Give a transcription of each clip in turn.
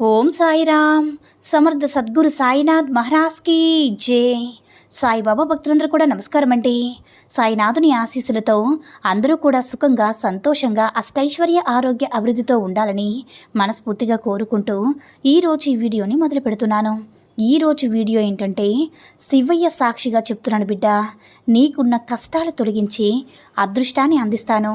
Om Sairam. సమర్థ సద్గురు సాయినాథ్ మహారాజ్కి జై. సాయిబాబా భక్తులందరూ కూడా నమస్కారం అండి. సాయినాథుని ఆశీస్సులతో అందరూ కూడా సుఖంగా సంతోషంగా అష్టైశ్వర్య ఆరోగ్య అభివృద్ధితో ఉండాలని మనస్ఫూర్తిగా కోరుకుంటూ ఈరోజు ఈ వీడియోని మొదలు పెడుతున్నాను. ఈరోజు వీడియో ఏంటంటే శివయ్య సాక్షిగా చెప్తున్నాను బిడ్డ నీకున్న కష్టాలు తొలగించి అదృష్టాన్ని అందిస్తాను.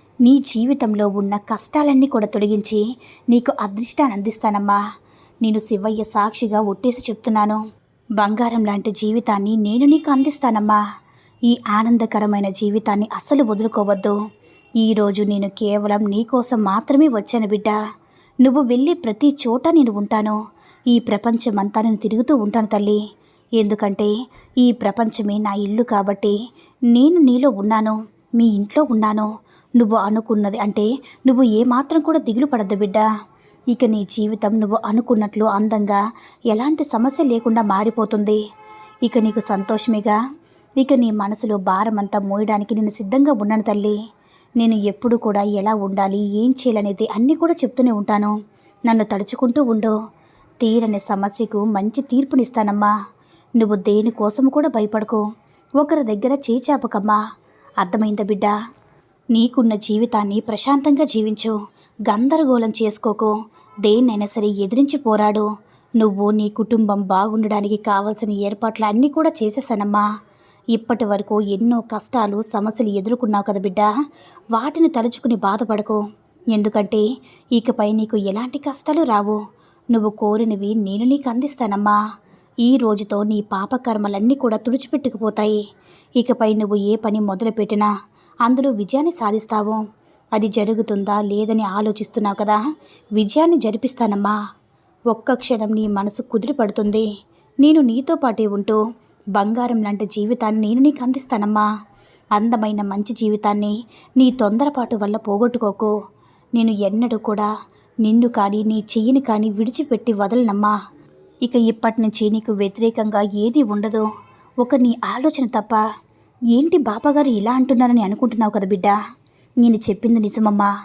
నీ జీవితంలో ఉన్న కష్టాలన్నీ కూడా తొలగించి నీకు అదృష్టాన్ని అందిస్తానమ్మా. నేను శివయ్య సాక్షిగా ఒట్టేసి చెప్తున్నాను. బంగారం లాంటి జీవితాన్ని నేను నీకు అందిస్తానమ్మా. ఈ ఆనందకరమైన జీవితాన్ని అస్సలు వదులుకోవద్దు. ఈరోజు నేను కేవలం నీకోసం మాత్రమే వచ్చాను బిడ్డ. నువ్వు వెళ్ళే ప్రతి చోట నేను ఉంటాను. ఈ ప్రపంచమంతా నేను తిరుగుతూ ఉంటాను తల్లి. ఎందుకంటే ఈ ప్రపంచమే నా ఇల్లు కాబట్టి నేను నీలో ఉన్నాను. మీ ఇంట్లో ఉన్నాను. నువ్వు అనుకున్నది అంటే నువ్వు ఏమాత్రం కూడా దిగులు పడద్దు బిడ్డ. ఇక నీ జీవితం నువ్వు అనుకున్నట్లు అందంగా ఎలాంటి సమస్య లేకుండా మారిపోతుంది. ఇక నీకు సంతోషమేగా? ఇక నీ మనసులో భారమంతా మోయడానికి నేను సిద్ధంగా ఉన్నాను తల్లి. నేను ఎప్పుడు కూడా ఎలా ఉండాలి ఏం చేయాలనేది అన్నీ కూడా చెప్తూనే ఉంటాను. నన్ను తలుచుకుంటూ ఉండు. తీరని సమస్యకు మంచి తీర్పునిస్తానమ్మా. నువ్వు దేనికోసం కూడా భయపడకు. ఒకరి దగ్గర చేచాపకమ్మా. అర్థమైందా బిడ్డ? నీకున్న జీవితాన్ని ప్రశాంతంగా జీవించు. గందరగోళం చేసుకోకు. దేన్నైనా సరే ఎదిరించి పోరాడు. నువ్వు నీ కుటుంబం బాగుండడానికి కావలసిన ఏర్పాట్లు అన్నీ కూడా చేసేసానమ్మా. ఇప్పటి వరకు ఎన్నో కష్టాలు సమస్యలు ఎదుర్కొన్నావు కదా బిడ్డ. వాటిని తలుచుకుని బాధపడకు. ఎందుకంటే ఇకపై నీకు ఎలాంటి కష్టాలు రావు. నువ్వు కోరినవి నేను నీకు అందిస్తానమ్మా. ఈ రోజుతో నీ పాపకర్మలన్నీ కూడా తుడిచిపెట్టుకుపోతాయి. ఇకపై నువ్వు ఏ పని మొదలుపెట్టినా అందులో విజయాన్ని సాధిస్తావు. అది జరుగుతుందా లేదని ఆలోచిస్తున్నావు కదా. విజయాన్ని జరిపిస్తానమ్మా. ఒక్క క్షణం నీ మనసు కుదిరి పడుతుంది. నేను నీతో పాటే ఉంటూ బంగారం లాంటి జీవితాన్ని నేను నీకు అందిస్తానమ్మా. అందమైన మంచి జీవితాన్ని నీ తొందరపాటు వల్ల పోగొట్టుకోకు. నేను ఎన్నడూ కూడా నిన్ను కానీ నీ చెయ్యిని కానీ విడిచిపెట్టి వదలనమ్మా. ఇక ఇప్పటి నుంచి నీకు వ్యతిరేకంగా ఏది ఉండదు. ఒక నీ ఆలోచన తప్ప ఏంటి బాబాగారు ఇలా అంటున్నారని అనుకుంటున్నావు కదా బిడ్డ? నేను చెప్పింది నిజమమ్మా.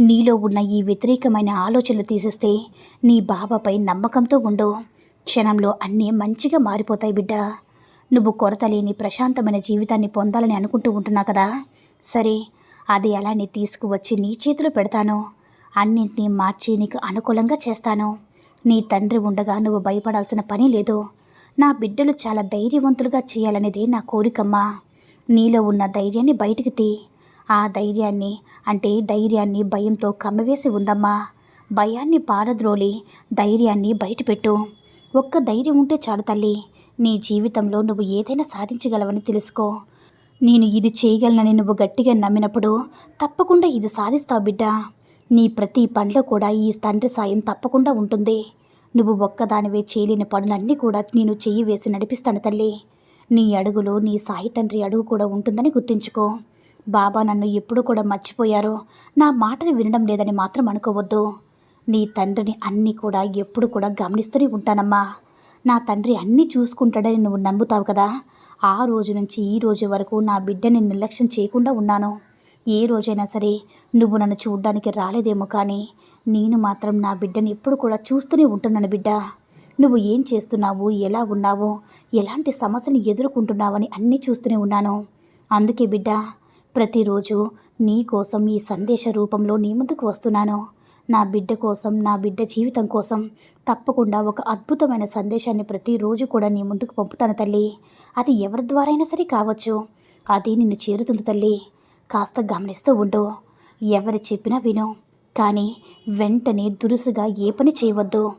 నీలో ఉన్న ఈ వ్యతిరేకమైన ఆలోచనలు తీసేస్తే నీ బాబాపై నమ్మకంతో ఉండు. క్షణంలో అన్నీ మంచిగా మారిపోతాయి బిడ్డ. నువ్వు కొరత లేని ప్రశాంతమైన జీవితాన్ని పొందాలని అనుకుంటూ ఉంటున్నా కదా? సరే అది అలానే తీసుకువచ్చి నీ చేతిలో పెడతాను. అన్నింటినీ మార్చి నీకు అనుకూలంగా చేస్తాను. నీ తండ్రి ఉండగా నువ్వు భయపడాల్సిన పని లేదు. నా బిడ్డలు చాలా ధైర్యవంతులుగా చేయాలనేదే నా కోరికమ్మా. నీలో ఉన్న ధైర్యాన్ని బయటికి తీ. ఆ ధైర్యాన్ని అంటే ధైర్యాన్ని భయంతో కమ్మవేసి ఉందమ్మా. భయాన్ని పారద్రోలి ధైర్యాన్ని బయటపెట్టు. ఒక్క ధైర్యం ఉంటే చాలు తల్లి. నీ జీవితంలో నువ్వు ఏదైనా సాధించగలవని తెలుసుకో. నేను ఇది చేయగలనని నువ్వు గట్టిగా నమ్మినప్పుడు తప్పకుండా ఇది సాధిస్తావు బిడ్డ. నీ ప్రతి పనిలో కూడా ఈ తండ్రి సాయం తప్పకుండా ఉంటుంది. నువ్వు ఒక్కదానివే చేయలేని పనులన్నీ కూడా నేను చెయ్యి వేసి నడిపిస్తాను తల్లి. నీ అడుగులో నీ సాయి తండ్రి అడుగు కూడా ఉంటుందని గుర్తుంచుకో. బాబా నన్ను ఎప్పుడు కూడా మర్చిపోయారో నా మాటని వినడం లేదని మాత్రం అనుకోవద్దు. నీ తండ్రిని అన్నీ కూడా ఎప్పుడు కూడా గమనిస్తూనే ఉంటానమ్మా. నా తండ్రి అన్నీ చూసుకుంటాడని నువ్వు నమ్ముతావు కదా. ఆ రోజు నుంచి ఈ రోజు వరకు నా బిడ్డని నిర్లక్ష్యం చేయకుండా ఉన్నాను. ఏ రోజైనా సరే నువ్వు నన్ను చూడ్డానికి రాలేదేమో కానీ నేను మాత్రం నా బిడ్డని ఎప్పుడు కూడా చూస్తూనే ఉంటున్నాను బిడ్డ. నువ్వు ఏం చేస్తున్నావు? ఎలా ఉన్నావు? ఎలాంటి సమస్యని ఎదుర్కొంటున్నావని అన్నీ చూస్తూనే ఉన్నాను. అందుకే బిడ్డ ప్రతిరోజు నీ కోసం ఈ సందేశ రూపంలో నీ ముందుకు వస్తున్నాను. నా బిడ్డ కోసం నా బిడ్డ జీవితం కోసం తప్పకుండా ఒక అద్భుతమైన సందేశాన్ని ప్రతిరోజు కూడా నీ ముందుకు పంపుతాను తల్లి. అది ఎవరి ద్వారా అయినా సరే కావచ్చు. అది నిన్ను చేరుతుంది తల్లి. కాస్త గమనిస్తూ ఉండు. ఎవరు చెప్పినా విను. కానీ వెంటనే దురుసుగా ఏ పని చేయవద్దు.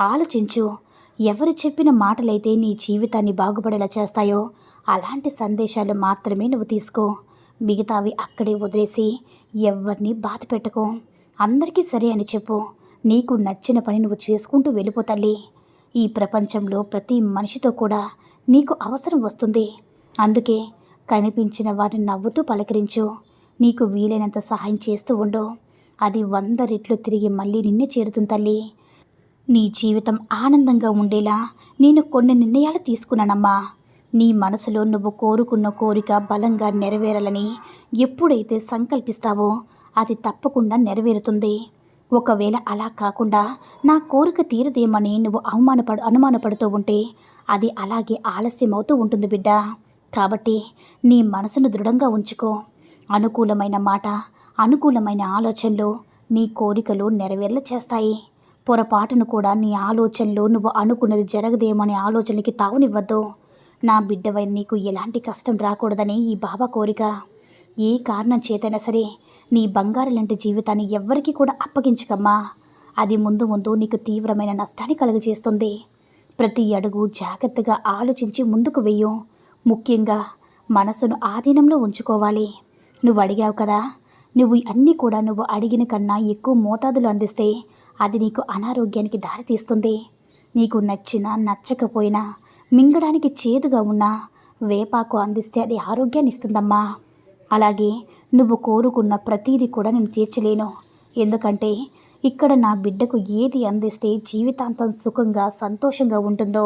ఆలోచించు. ఎవరు చెప్పిన మాటలైతే నీ జీవితాన్ని బాగుపడేలా చేస్తాయో అలాంటి సందేశాలు మాత్రమే నువ్వు తీసుకో. మిగతావి అక్కడే వదిలేసి ఎవరిని బాధ పెట్టుకో. అందరికీ సరే అని చెప్పు. నీకు నచ్చిన పని నువ్వు చేసుకుంటూ వెళ్ళిపోతల్లి ఈ ప్రపంచంలో ప్రతి మనిషితో కూడా నీకు అవసరం వస్తుంది. అందుకే కనిపించిన వారిని నవ్వుతూ పలకరించు. నీకు వీలైనంత సహాయం చేస్తూ ఉండు. అది వంద రెట్లు తిరిగి మళ్ళీ నిన్నే చేరుతుంది తల్లి. నీ జీవితం ఆనందంగా ఉండేలా నేను కొన్ని నిర్ణయాలు తీసుకున్నానమ్మా. నీ మనసులో నువ్వు కోరుకున్న కోరిక బలంగా నెరవేరాలని ఎప్పుడైతే సంకల్పిస్తావో అది తప్పకుండా నెరవేరుతుంది. ఒకవేళ అలా కాకుండా నా కోరిక తీరదేమని నువ్వు అవమానపడు అనుమానపడుతూ ఉంటే అది అలాగే ఆలస్యం అవుతూ ఉంటుంది బిడ్డ. కాబట్టి నీ మనసును దృఢంగా ఉంచుకో. అనుకూలమైన మాట అనుకూలమైన ఆలోచనలు నీ కోరికలు నెరవేర్ల చేస్తాయి. పొరపాటును కూడా నీ ఆలోచనలో నువ్వు అనుకున్నది జరగదేమనే ఆలోచనకి తావునివ్వద్దు. నా బిడ్డవై నీకు ఎలాంటి కష్టం రాకూడదని ఈ బాబా కోరిక. ఏ కారణం చేతైనా సరే నీ బంగారు లాంటి జీవితాన్ని ఎవ్వరికీ కూడా అప్పగించకమ్మా. అది ముందు ముందు నీకు తీవ్రమైన నష్టాన్ని కలుగజేస్తుంది. ప్రతి అడుగు జాగ్రత్తగా ఆలోచించి ముందుకు వెయ్యు. ముఖ్యంగా మనసును ఆధీనంలో ఉంచుకోవాలి. నువ్వు అడిగావు కదా నువ్వు అన్నీ కూడా నువ్వు అడిగిన కన్నా ఎక్కువ మోతాదులు అందిస్తే అది నీకు అనారోగ్యానికి దారితీస్తుంది నీకు నచ్చినా నచ్చకపోయినా మింగడానికి చేదుగా ఉన్నా వేపాకు అందిస్తే అది ఆరోగ్యాన్ని ఇస్తుందమ్మా. అలాగే నువ్వు కోరుకున్న ప్రతీది కూడా నేను తీర్చలేను. ఎందుకంటే ఇక్కడ నా బిడ్డకు ఏది అందిస్తే జీవితాంతం సుఖంగా సంతోషంగా ఉంటుందో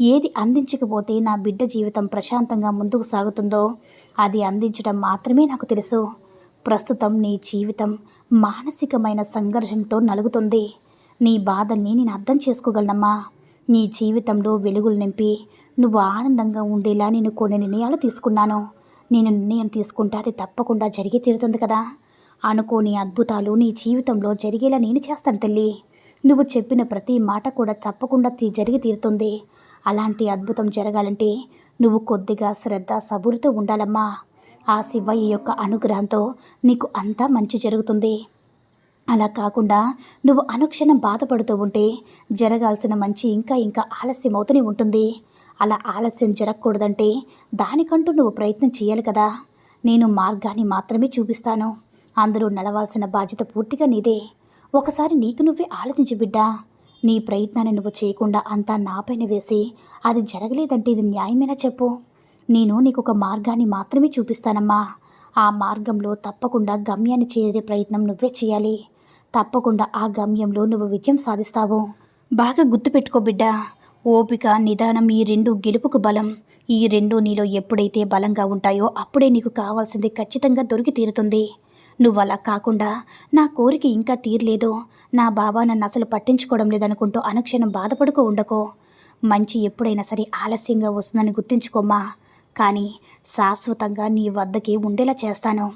ఏది అందించకపోతే నా బిడ్డ జీవితం ప్రశాంతంగా ముందుకు సాగుతుందో అది అందించడం మాత్రమే నాకు తెలుసు. ప్రస్తుతం నీ జీవితం మానసికమైన సంఘర్షణతో నలుగుతుంది. నీ బాధల్ని నేను అర్థం చేసుకోగలనమ్మా. నీ జీవితంలో వెలుగులు నింపి నువ్వు ఆనందంగా ఉండేలా నేను కొన్ని నిర్ణయాలు తీసుకున్నాను. నేను నిర్ణయం తీసుకుంటే అది తప్పకుండా జరిగి తీరుతుంది కదా. అనుకోని అద్భుతాలు నీ జీవితంలో జరిగేలా నేను చేస్తాను తల్లి. నువ్వు చెప్పిన ప్రతి మాట కూడా తప్పకుండా జరిగి తీరుతుంది. అలాంటి అద్భుతం జరగాలంటే నువ్వు కొద్దిగా శ్రద్ధ సబురుతో ఉండాలమ్మా. ఆ శివయ్య యొక్క అనుగ్రహంతో నీకు అంతా మంచి జరుగుతుంది. అలా కాకుండా నువ్వు అనుక్షణం బాధపడుతూ ఉంటే జరగాల్సిన మంచి ఇంకా ఇంకా ఆలస్యం అవుతూనే ఉంటుంది. అలా ఆలస్యం జరగకూడదంటే దానికంటూ నువ్వు ప్రయత్నం చేయాలి కదా. నేను మార్గాన్ని మాత్రమే చూపిస్తాను. అందరూ నడవాల్సిన బాధ్యత పూర్తిగా నీదే. ఒకసారి నీకు నువ్వే ఆలోచించు బిడ్డా. నీ ప్రయత్నాన్ని నువ్వు చేయకుండా అంతా నాపైన వేసి అది జరగలేదంటే ఇది న్యాయమేనా చెప్పు? నేను నీకు ఒక మార్గాన్ని మాత్రమే చూపిస్తానమ్మా. ఆ మార్గంలో తప్పకుండా గమ్యాన్ని చేరే ప్రయత్నం నువ్వే చేయాలి. తప్పకుండా ఆ గమ్యంలో నువ్వు విజయం సాధిస్తావు. బాగా గుర్తుపెట్టుకో బిడ్డా. ఓపిక నిదానం ఈ రెండు గెలుపుకు బలం. ఈ రెండు నీలో ఎప్పుడైతే బలంగా ఉంటాయో అప్పుడే నీకు కావాల్సింది ఖచ్చితంగా దొరికి తీరుతుంది. నువ్వు అలా కాకుండా నా కోరిక ఇంకా తీరలేదు. నా బాబా నన్ను అసలు పట్టించుకోవడం లేదనుకుంటూ అనుక్షణం బాధపడుకో ఉండకో. మంచి ఎప్పుడైనా సరే ఆలస్యంగా వస్తుందని గుర్తుంచుకోమ్మా. కానీ శాశ్వతంగా నీ వద్దకి ఉండేలా చేస్తాను.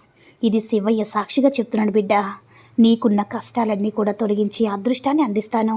ఇది శివయ్య సాక్షిగా చెప్తున్నాడు బిడ్డ. నీకున్న కష్టాలన్నీ కూడా తొలగించి అదృష్టాన్ని అందిస్తాను.